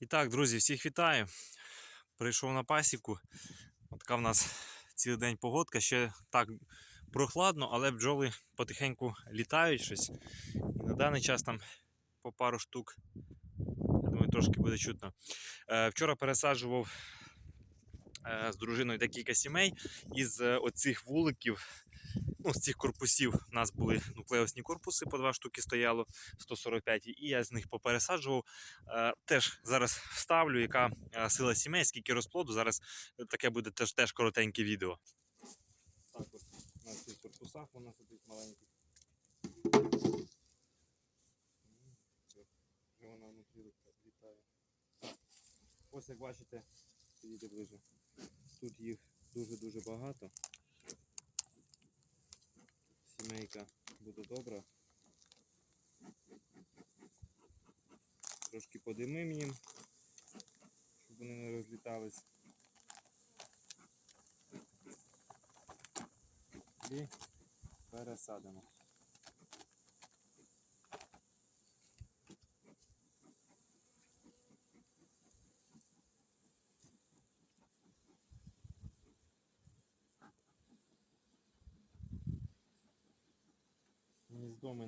І так, друзі, всіх вітаю. Прийшов на пасіку. От Така в нас цілий день погодка. Ще так прохладно, але бджоли потихеньку літають щось. І на даний час там по пару штук. Я думаю, трошки буде чутно. Е, вчора пересаджував е, з дружиною декілька сімей із е, оцих вуликів. Ну, з цих корпусів у нас були нуклеосні корпуси, по два штуки стояло 145, і я з них попересаджував. Е, теж зараз вставлю, яка е, сила сімей, скільки розплоду. Зараз таке буде теж, теж коротеньке відео. Так от на цих корпусах вона сидить маленький. Вона внутрі літає. Ось як бачите, підійде ближе. Тут їх дуже-дуже багато. Сімейка буде добра. Трошки подимим їм, щоб вони не розлітались. І пересадимо. Гніздо ми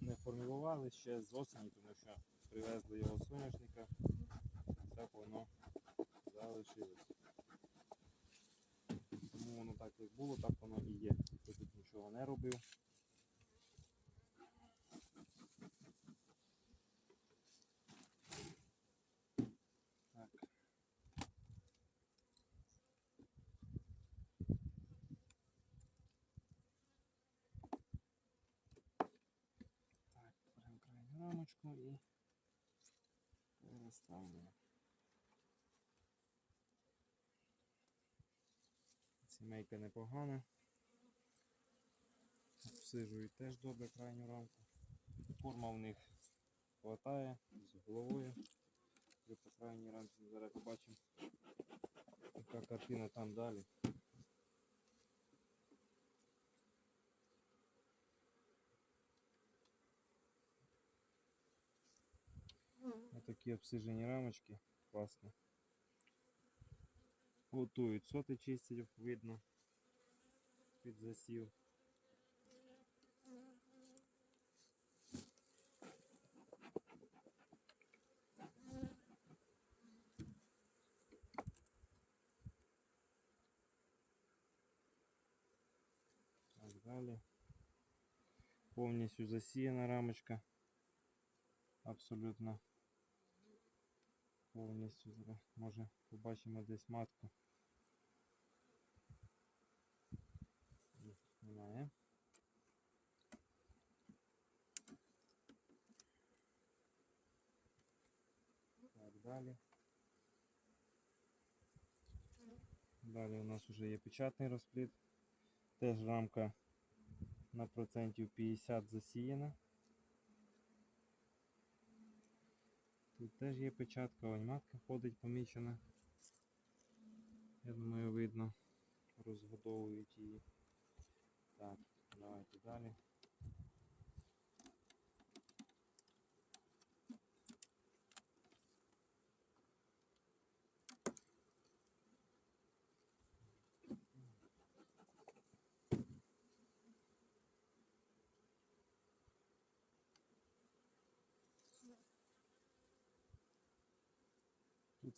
не, формували, ще з осені, тому що привезли його з соняшника. Так воно залишилось. Тому воно так як було, так воно і є. Я тут нічого не робив. Так. Так, беремо крайню рамочку і переставимо. Сімейка непогана. Обсижують теж добре крайню рамку. Форма в них хватає з головою. По крайній рамці зараз побачимо, яка картина там далі. такі обсижені рамочки. Класно. Готують соти чистять, видно. Під засів. Так далі. Повністю засіяна рамочка. Абсолютно. Повністю може побачимо десь матку. Немає. Так, далі. Далі у нас вже є печатний розплід. Теж рамка на процентів 50 засіяна. Тут теж є печатка, ось ходить помічена. Я думаю, видно, розгодовують її. Так, давайте далі.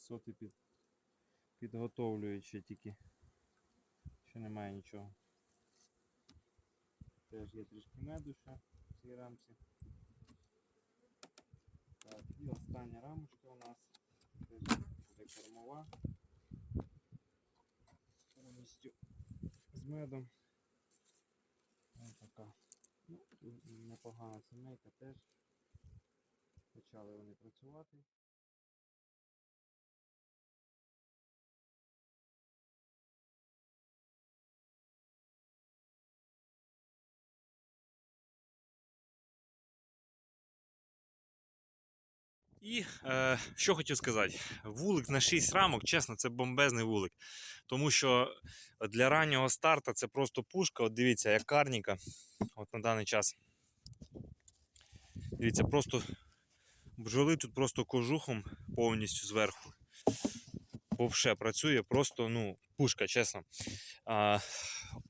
Соти під, підготовлюють ще тільки. Ще немає нічого. Теж є трішки меду ще в цій рамці. Так, і остання рамочка у нас. Теж буде кормова. Повністю з медом. Ось така. Ну, непогана сімейка теж. Почали вони працювати. І е, що хотів сказати, вулик на 6 рамок, чесно, це бомбезний вулик. Тому що для раннього старту це просто пушка. От дивіться, як карніка. От на даний час. Дивіться, просто Бджоли тут просто кожухом повністю зверху. Вовше працює, просто ну, пушка, чесно. А,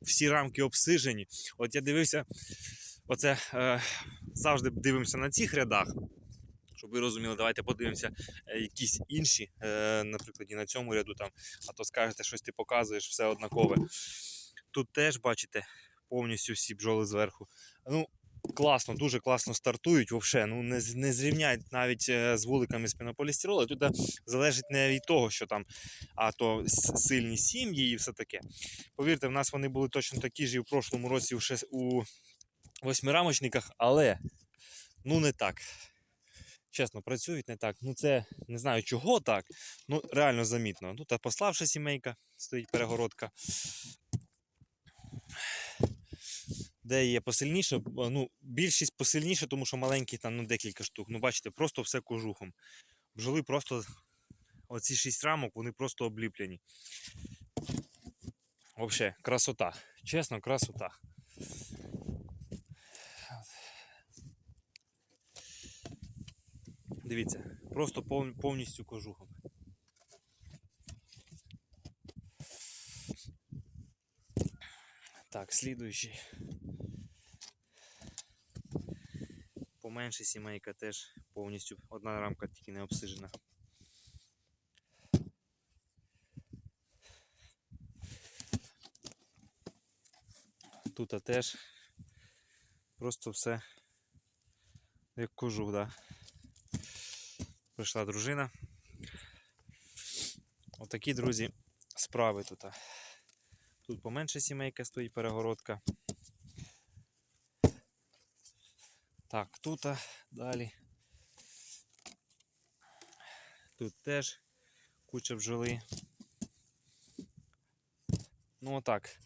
всі рамки обсижені. От я дивився, оце е, завжди дивимося на цих рядах. Щоб ви розуміли, давайте подивимося е, якісь інші, е, наприклад, і на цьому ряду там, а то скажете, щось ти показуєш, все однакове. Тут теж бачите повністю всі бджоли зверху. Ну, класно, дуже класно стартують. Вовше, ну не, не зрівняють навіть е, з вуликами з пінополістиролу. Тут залежить не від того, що там, а то сильні сім'ї і все таке. Повірте, в нас вони були точно такі ж і в прошлому році у восьмирамочниках, але ну не так. Чесно, працюють не так. Ну це не знаю чого так. Ну реально замітно. Тут пославша сімейка, стоїть перегородка. Де є посильніше, ну, більшість посильніше, тому що маленькі там ну, декілька штук. Ну, бачите, просто все кожухом. Бджоли просто, оці шість рамок, вони просто обліплені. Взагалі, красота. Чесно, красота. Дивіться, просто повністю кожухом. Так, слідуючий. Поменше сімейка теж повністю одна рамка тільки не обсижена. Тут теж просто все як кожух, да. Прийшла дружина. Отакі, друзі, справи тут. Тут поменше сімейка стоїть перегородка. Так, тут далі. Тут теж куча бджоли. Ну отак.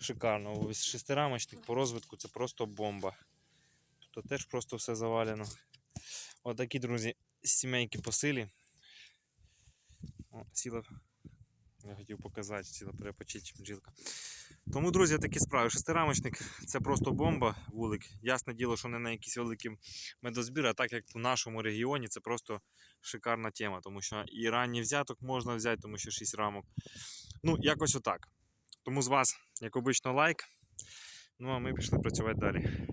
Шикарно. Ось шестирамочник по розвитку це просто бомба. Тут теж просто все завалено. Отакі, друзі, сімейки по силі. О, сіла. Я хотів показати, сіла перепочить бджілка. Тому, друзі, такі справи. Шестирамочник це просто бомба, вулик. Ясне діло, що не на якісь великі медозбір, а так як в нашому регіоні це просто шикарна тема, тому що і ранній взяток можна взяти, тому що 6 рамок. Ну, якось отак. Тому з вас, як обично, лайк. Ну а ми пішли працювати далі.